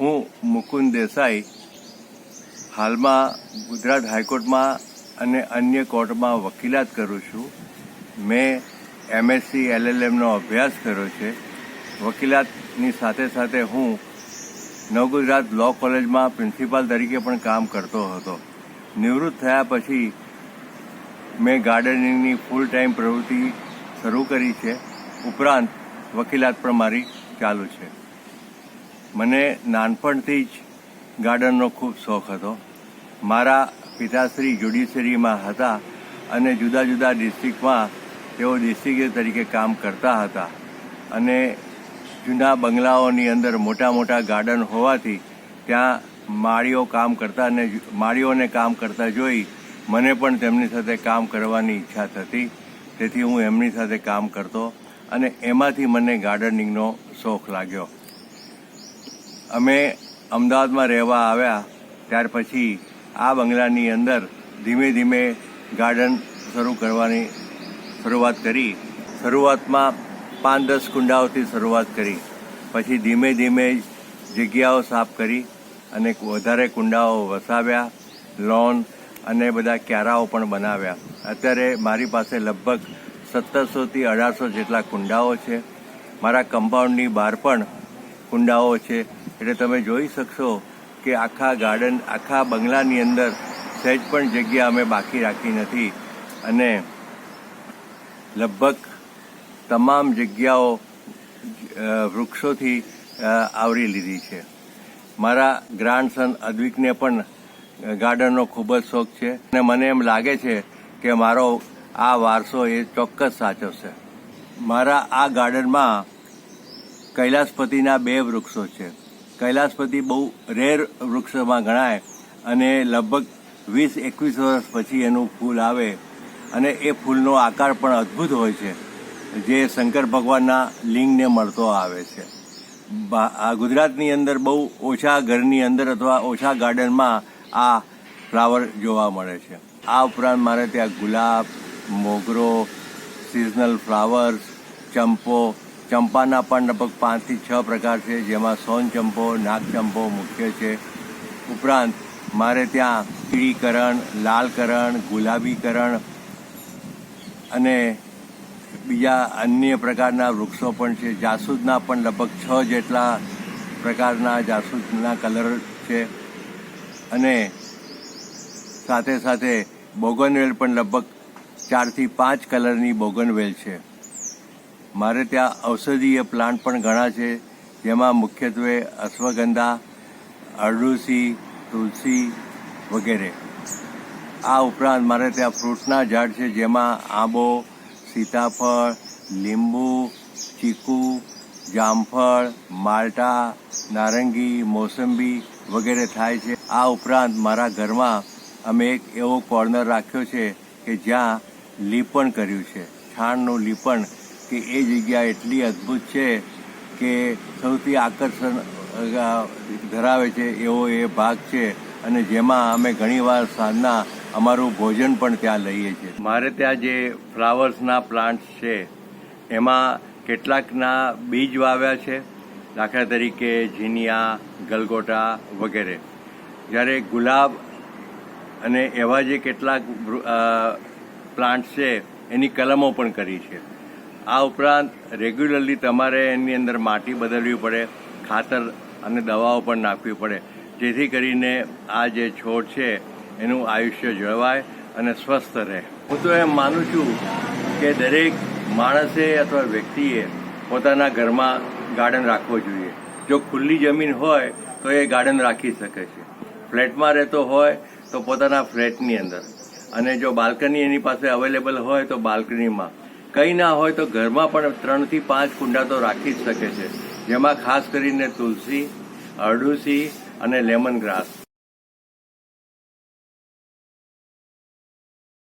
હું મુકુંદ દેસાઈ, હાલમાં ગુજરાત હાઈકોર્ટમાં અને અન્ય કોર્ટમાં વકીલાત કરું છું. મેં એમએસસી એલએલએમનો અભ્યાસ કર્યો છે. વકીલાતની સાથે સાથે હું નવગુજરાત લો કોલેજમાં પ્રિન્સિપાલ તરીકે પણ કામ કરતો હતો. નિવૃત્ત થયા પછી મેં ગાર્ડનિંગની ફૂલ ટાઈમ પ્રવૃત્તિ શરૂ કરી છે. ઉપરાંત વકીલાત પણ મારી ચાલુ છે. મને નાનપણથી જ ગાર્ડનનો ખૂબ શોખ હતો. મારા પિતાશ્રી જ્યુડિશરીમાં હતા અને જુદા જુદા ડિસ્ટ્રિક્ટમાં તેઓ ડિસ્ટ્રિક્ટ તરીકે કામ કરતા હતા. અને જૂના બંગલાઓની અંદર મોટા મોટા ગાર્ડન હોવાથી ત્યાં માળીઓ કામ કરતા અને માળીઓને કામ કરતા જોઈ મને પણ તેમની સાથે કામ કરવાની ઈચ્છા થતી. તેથી હું એમની સાથે કામ કરતો અને એમાંથી મને ગાર્ડનિંગનો શોખ લાગ્યો. અમે અમદાવાદમાં રહેવા આવ્યા, ત્યાર પછી આ બંગલાની અંદર ધીમે ધીમે ગાર્ડન શરૂ કરવાની શરૂઆત કરી. શરૂઆતમાં પાંચ દસ કુંડાઓથી શરૂઆત કરી. પછી ધીમે ધીમે જગ્યાઓ સાફ કરી અને વધારે કુંડાઓ વસાવ્યા, લોન અને બધા ક્યારાઓ પણ બનાવ્યા. અત્યારે મારી પાસે લગભગ સત્તરસોથી અઢારસો જેટલા કુંડાઓ છે. મારા કમ્પાઉન્ડની બહાર પણ કુંડાઓ છે. એટલે તમે જોઈ શકશો કે આખા ગાર્ડન, આખા બંગલાની અંદર સહેજ પણ જગ્યા અમે બાકી રાખી નથી. અને લગભગ તમામ જગ્યાઓ વૃક્ષોથી આવરી લીધી છે. મારા ગ્રાન્ડસન અદ્વિકને પણ ગાર્ડનનો ખૂબ જ શોખ છે. અને મને એમ લાગે છે કે મારો આ વારસો એ ચોક્કસ સાચવશે. મારા આ ગાર્ડનમાં કૈલાસપતિના બે વૃક્ષો છે. કૈલાસપતિ બહુ રેર વૃક્ષમાં ગણાય અને લગભગ વીસ, એકવીસ વર્ષ પછી એનું ફૂલ આવે અને એ ફૂલનો આકાર પણ અદ્ભુત હોય છે, જે શંકર ભગવાનના લિંગને મળતો આવે છે. આ ગુજરાતની અંદર બહુ ઓછા ઘરની અંદર અથવા ઓછા ગાર્ડનમાં આ ફ્લાવર જોવા મળે છે. આ ઉપરાંત મારે ત્યાં ગુલાબ, મોગરો, સિઝનલ ફ્લાવર્સ, ચંપો ચંપાના પણ લગભગ પાંચથી છ પ્રકાર છે, જેમાં સોન ચંપો નાગચંપો મુખ્ય છે. ઉપરાંત, મારે ત્યાં પીળીકરણ, લાલકરણ, ગુલાબીકરણ અને બીજા અન્ય પ્રકારના વૃક્ષો પણ છે. જાસૂદના પણ લગભગ છ જેટલા પ્રકારના જાસૂદના કલર છે. અને સાથે સાથે બોગનવેલ પણ લગભગ ચારથી પાંચ કલરની બોગનવેલ છે. મારે ત્યાં ઔષધીય પ્લાન્ટ પણ ઘણા છે, જેમાં મુખ્યત્વે અશ્વગંધા અરડુસી તુલસી વગેરે. આ ઉપરાંત મારે ત્યાં ફ્રૂટના ઝાડ છે, જેમાં આંબો, સીતાફળ, લીંબુ, ચીકુ, જામફળ, માલ્ટા, નારંગી, મોસંબી વગેરે થાય છે. આ ઉપરાંત મારા ઘરમાં અમે એક એવો કોર્નર રાખ્યો છે કે જ્યાં લીપણ કર્યું છે. છાણનું લીપણ કે એ જગ્યા એટલી અદ્ભુત છે કે સૌથી આકર્ષણ ધરાવે છે એવો એ ભાગ છે. અને જેમાં અમે ઘણીવાર સાંજના અમારું ભોજન પણ ત્યાં લઈએ છીએ. મારે ત્યાં જે ફ્લાવર્સના પ્લાન્ટ્સ છે, એમાં કેટલાકના બીજ વાવ્યા છે. દાખલા તરીકે ઝીનિયા ગલગોટા વગેરે. જ્યારે ગુલાબ અને એવા જે કેટલાક પ્લાન્ટ્સ છે, એની કલમો પણ કરી છે. આ ઉપરાંત રેગ્યુલરલી તમારે એની અંદર માટી બદલવી પડે, ખાતર અને દવાઓ પણ નાખવી પડે. જેથી કરીને આ જે છોડ છે, એનું આયુષ્ય જળવાય અને સ્વસ્થ રહે. હું તો એમ માનું છું કે દરેક માણસે અથવા વ્યક્તિએ પોતાના ઘરમાં ગાર્ડન રાખવો જોઈએ. જો ખુલ્લી જમીન હોય, તો એ ગાર્ડન રાખી શકે છે. ફ્લેટમાં રહેતો હોય, તો પોતાના ફ્લેટની અંદર. અને જો બાલ્કની એની પાસે અવેલેબલ હોય, તો બાલ્કનીમાં કંઈ ના હોય તો ઘરમાં પણ ત્રણથી પાંચ કુંડા તો રાખી જ શકે છે. જેમાં ખાસ કરીને તુલસી અરડુસી અને લેમન ગ્રાસ